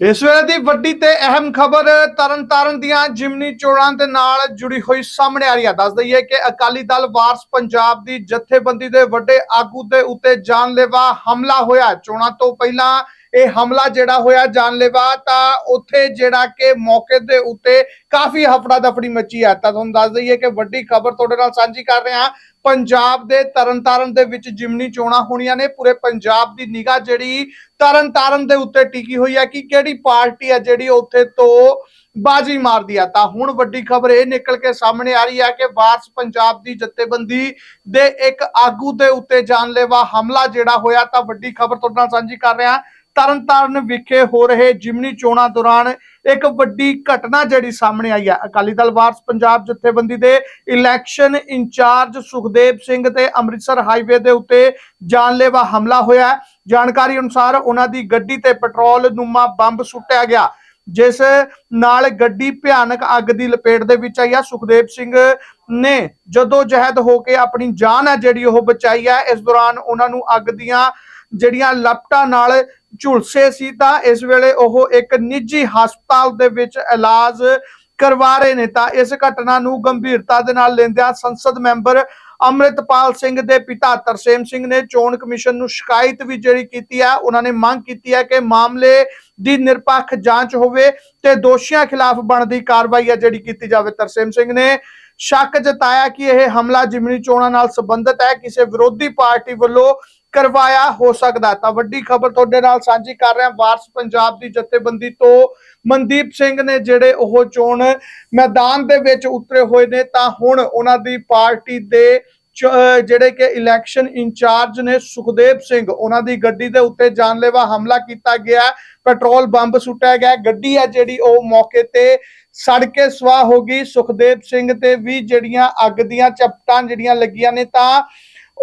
ਇਸ ਵੇਲੇ ਦੀ ਵੱਡੀ ਤੇ ਅਹਿਮ ਖਬਰ ਤਰਨਤਾਰਨ ਦੀਆਂ ਜਿਮਨੀ ਚੋਣਾਂ ਦੇ ਨਾਲ ਜੁੜੀ ਹੋਈ ਸਾਹਮਣੇ ਆ ਰਹੀ ਹੈ ਦੱਸ ਦਈਏ ਕਿ ਅਕਾਲੀ ਦਲ ਵਾਰਸ ਪੰਜਾਬ ਦੀ ਜਥੇਬੰਦੀ ਦੇ ਵੱਡੇ ਆਗੂ ਦੇ ਉੱਤੇ ਜਾਨਲੇਵਾ ਹਮਲਾ ਹੋਇਆ। ਚੋਣਾਂ ਤੋਂ ਪਹਿਲਾਂ ਇਹ ਹਮਲਾ ਜਿਹੜਾ ਹੋਇਆ ਜਾਨਲੇਵਾ, ਤਾਂ ਉੱਥੇ ਜਿਹੜਾ ਕਿ ਮੌਕੇ ਦੇ ਉੱਤੇ ਕਾਫੀ ਹਫੜਾ ਦਫੜੀ ਮੱਚੀ ਹੈ। ਤਾਂ ਤੁਹਾਨੂੰ ਦੱਸ ਦਈਏ ਕਿ ਵੱਡੀ ਖਬਰ ਤੁਹਾਡੇ ਨਾਲ ਸਾਂਝੀ ਕਰ ਰਹੇ ਹਾਂ। ਪੰਜਾਬ ਦੇ ਤਰਨਤਾਰਨ ਦੇ ਵਿੱਚ ਜਿਮਨੀ ਚੋਣਾਂ ਹੋਣੀਆਂ ਨੇ। ਪੂਰੇ ਪੰਜਾਬ ਦੀ ਨਿਗਾਹ ਜਿਹੜੀ ਤਰਨਤਾਰਨ ਦੇ ਉੱਤੇ ਟਿਕੀ ਹੋਈ ਹੈ ਕਿ ਕਿਹੜੀ ਪਾਰਟੀ ਹੈ ਜਿਹੜੀ ਉੱਥੇ ਤੋਂ ਬਾਜੀ ਮਾਰਦੀ ਆ ਤਾਂ ਹੁਣ ਵੱਡੀ ਖਬਰ ਇਹ ਨਿਕਲ ਕੇ ਸਾਹਮਣੇ ਆ ਰਹੀ ਹੈ ਕਿ ਵਾਰਸ ਪੰਜਾਬ ਦੀ ਜਥੇਬੰਦੀ ਦੇ ਇੱਕ ਆਗੂ ਦੇ ਉੱਤੇ ਜਾਨਲੇਵਾ ਹਮਲਾ ਜਿਹੜਾ ਹੋਇਆ, ਤਾਂ ਵੱਡੀ ਖਬਰ ਤੁਹਾਡੇ ਨਾਲ ਸਾਂਝੀ ਕਰ ਰਿਹਾ ਤਰਨਤਾਰਨ ਵਿਖੇ ਹੋ ਰਹੇ ਜਿਮਨੀ ਚੋਣਾਂ ਦੌਰਾਨ ਇੱਕ ਵੱਡੀ ਘਟਨਾ ਜਿਹੜੀ ਸਾਹਮਣੇ ਆਈ ਹੈ। ਅਕਾਲੀ ਦਲ ਵਾਰਸ ਪੰਜਾਬ ਜਥੇਬੰਦੀ ਦੇ ਇਲੈਕਸ਼ਨ ਇੰਚਾਰਜ ਸੁਖਦੇਵ ਸਿੰਘ ਤੇ ਅੰਮ੍ਰਿਤਸਰ ਹਾਈਵੇ ਦੇ ਉੱਤੇ ਜਾਨਲੇਵਾ ਹਮਲਾ ਹੋਇਆ ਜਾਣਕਾਰੀ ਅਨੁਸਾਰ ਉਹਨਾਂ ਦੀ ਗੱਡੀ ਤੇ ਪੈਟਰੋਲ ਨੂਮਾ ਬੰਬ ਸੁੱਟਿਆ ਗਿਆ, ਜਿਸ ਨਾਲ ਗੱਡੀ ਭਿਆਨਕ ਅੱਗ ਦੀ ਲਪੇਟ ਦੇ ਵਿੱਚ ਆਈ ਹੈ। ਸੁਖਦੇਵ ਸਿੰਘ ਨੇ ਜਦੋਂ ਜਹਿਦ ਹੋ ਕੇ ਆਪਣੀ ਜਾਨ ਹੈ ਜਿਹੜੀ ਉਹ ਬਚਾਈ ਹੈ, ਇਸ ਦੌਰਾਨ ਉਹਨਾਂ ਨੂੰ ਅੱਗ ਦੀਆਂ ਜਿਹੜੀਆਂ ਲਪਟਾਂ ਨਾਲ ਝੁਲਸੇ ਸੀ, ਤਾਂ ਇਸ ਵੇਲੇ ਉਹ ਇੱਕ ਨਿੱਜੀ ਹਸਪਤਾਲ ਦੇ ਵਿੱਚ ਇਲਾਜ ਕਰਵਾ ਰਹੇ ਨੇ। ਤਾਂ ਇਸ ਘਟਨਾ ਨੂੰ ਗੰਭੀਰਤਾ ਦੇ ਨਾਲ ਲੈਂਦਿਆਂ ਸੰਸਦ ਮੈਂਬਰ ਅੰਮ੍ਰਿਤਪਾਲ ਸਿੰਘ ਦੇ ਪਿਤਾ ਤਰਸੇਮ ਸਿੰਘ ਨੇ ਚੋਣ ਕਮਿਸ਼ਨ ਨੂੰ ਸ਼ਿਕਾਇਤ ਵੀ ਜਿਹੜੀ ਕੀਤੀ ਹੈ, ਉਹਨਾਂ ਨੇ ਮੰਗ ਕੀਤੀ ਹੈ ਕਿ ਮਾਮਲੇ ਦੀ ਨਿਰਪੱਖ ਜਾਂਚ ਹੋਵੇ ਤੇ ਦੋਸ਼ੀਆਂ ਖਿਲਾਫ ਬਣਦੀ ਕਾਰਵਾਈ ਹੈ ਜਿਹੜੀ ਕੀਤੀ ਜਾਵੇ। ਤਰਸੇਮ ਸਿੰਘ ਨੇ ਸ਼ੱਕ ਜਤਾਇਆ ਕਿ ਇਹ ਹਮਲਾ ਜਿਮਨੀ ਚੋਣਾਂ ਨਾਲ ਸੰਬੰਧਿਤ ਹੈ। ਕਿਸੇ ਵਿਰੋਧੀ ਪਾਰਟੀ ਵੱਲੋਂ ਕਰਵਾਇਆ ਹੋ ਸਕਦਾ ਤਾਂ ਵੱਡੀ ਖਬਰ ਤੁਹਾਡੇ ਨਾਲ ਸਾਂਝੀ ਕਰ ਰਿਹਾ ਵਾਰਸ ਪੰਜਾਬ ਦੀ ਜਥੇਬੰਦੀ ਤੋਂ ਮਨਦੀਪ ਸਿੰਘ ਨੇ, ਜਿਹੜੇ ਉਹ ਚੋਣ ਮੈਦਾਨ ਦੇ ਵਿੱਚ ਉਤਰੇ ਹੋਏ ਨੇ, ਤਾਂ ਹੁਣ ਉਹਨਾਂ ਦੀ ਪਾਰਟੀ ਦੇ ਜਿਹੜੇ ਕਿ ਇਲੈਕਸ਼ਨ ਇੰਚਾਰਜ ਨੇ, ਸੁਖਦੇਵ ਸਿੰਘ, ਉਹਨਾਂ ਦੀ ਗੱਡੀ ਦੇ ਉੱਤੇ ਜਾਨਲੇਵਾ ਹਮਲਾ ਕੀਤਾ ਗਿਆ ਪੈਟਰੋਲ ਬੰਬ ਸੁੱਟਿਆ ਗਿਆ ਗੱਡੀ ਹੈ ਜਿਹੜੀ ਉਹ ਮੌਕੇ ਤੇ ਸੜ ਕੇ ਸਵਾਹ ਹੋ ਗਈ। ਸੁਖਦੇਵ ਸਿੰਘ ਤੇ ਵੀ ਜਿਹੜੀਆਂ ਅੱਗ ਦੀਆਂ ਚਪਟਾਂ ਜਿਹੜੀਆਂ ਲੱਗੀਆਂ ਨੇ, ਤਾਂ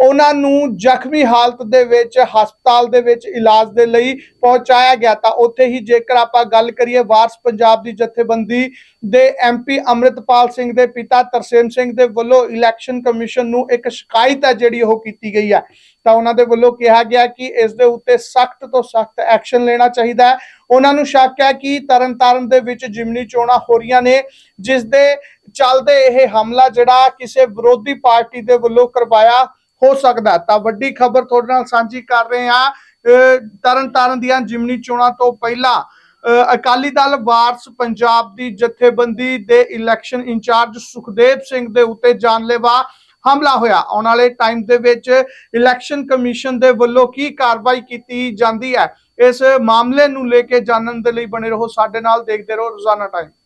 ਉਹਨਾਂ ਨੂੰ ਜ਼ਖਮੀ ਹਾਲਤ ਦੇ ਵਿੱਚ, ਹਸਪਤਾਲ ਦੇ ਵਿੱਚ ਇਲਾਜ ਦੇ ਲਈ ਪਹੁੰਚਾਇਆ ਗਿਆ ਤਾਂ ਉੱਥੇ ਹੀ ਜੇਕਰ ਆਪਾਂ ਗੱਲ ਕਰੀਏ ਵਾਰਸ ਪੰਜਾਬ ਦੀ ਜਥੇਬੰਦੀ ਦੇ ਐਮਪੀ ਅੰਮ੍ਰਿਤਪਾਲ ਸਿੰਘ ਦੇ ਪਿਤਾ ਤਰਸੇਮ ਸਿੰਘ ਦੇ ਵੱਲੋਂ ਇਲੈਕਸ਼ਨ ਕਮਿਸ਼ਨ ਨੂੰ ਇੱਕ ਸ਼ਿਕਾਇਤ ਹੈ ਜਿਹੜੀ ਉਹ ਕੀਤੀ ਗਈ ਹੈ। ਤਾਂ ਉਹਨਾਂ ਦੇ ਵੱਲੋਂ ਕਿਹਾ ਗਿਆ ਕਿ ਇਸ ਦੇ ਉੱਤੇ ਸਖਤ ਤੋਂ ਸਖਤ ਐਕਸ਼ਨ ਲੈਣਾ ਚਾਹੀਦਾ ਹੈ। ਉਹਨਾਂ ਨੂੰ ਸ਼ੱਕ ਹੈ ਕਿ ਤਰਨਤਾਰਨ ਦੇ ਵਿੱਚ ਜਿਮਨੀ ਚੋਣਾਂ ਹੋ ਰਹੀਆਂ ਨੇ, ਜਿਸ ਦੇ ਚੱਲਦੇ ਇਹ ਹਮਲਾ ਜਿਹੜਾ ਕਿਸੇ ਵਿਰੋਧੀ ਪਾਰਟੀ ਦੇ ਵੱਲੋਂ ਕਰਵਾਇਆ ਹੋ ਸਕਦਾ ਤਾਂ ਵੱਡੀ ਖਬਰ ਤੁਹਾਡੇ ਨਾਲ ਸਾਂਝੀ ਕਰ ਰਹੇ ਹਾਂ। ਅਹ ਤਰਨਤਾਰਨ ਦੀਆਂ ਜਿਮਨੀ ਚੋਣਾਂ ਤੋਂ ਪਹਿਲਾਂ ਅਕਾਲੀ ਦਲ ਵਾਰਸ ਪੰਜਾਬ ਦੀ ਜਥੇਬੰਦੀ ਦੇ ਇਲੈਕਸ਼ਨ ਇੰਚਾਰਜ ਸੁਖਦੇਵ ਸਿੰਘ ਦੇ ਉੱਤੇ ਜਾਨਲੇਵਾ ਹਮਲਾ ਹੋਇਆ। ਆਉਣ ਵਾਲੇ ਟਾਈਮ ਦੇ ਵਿੱਚ ਇਲੈਕਸ਼ਨ ਕਮਿਸ਼ਨ ਦੇ ਵੱਲੋਂ ਕੀ ਕਾਰਵਾਈ ਕੀਤੀ ਜਾਂਦੀ ਹੈ? ਇਸ ਮਾਮਲੇ ਨੂੰ ਲੈ ਕੇ ਜਾਣਨ ਦੇ ਲਈ ਬਣੇ ਰਹੋ। ਸਾਡੇ ਨਾਲ ਦੇਖਦੇ ਰਹੋ। ਰੋਜ਼ਾਨਾ ਟਾਈਮ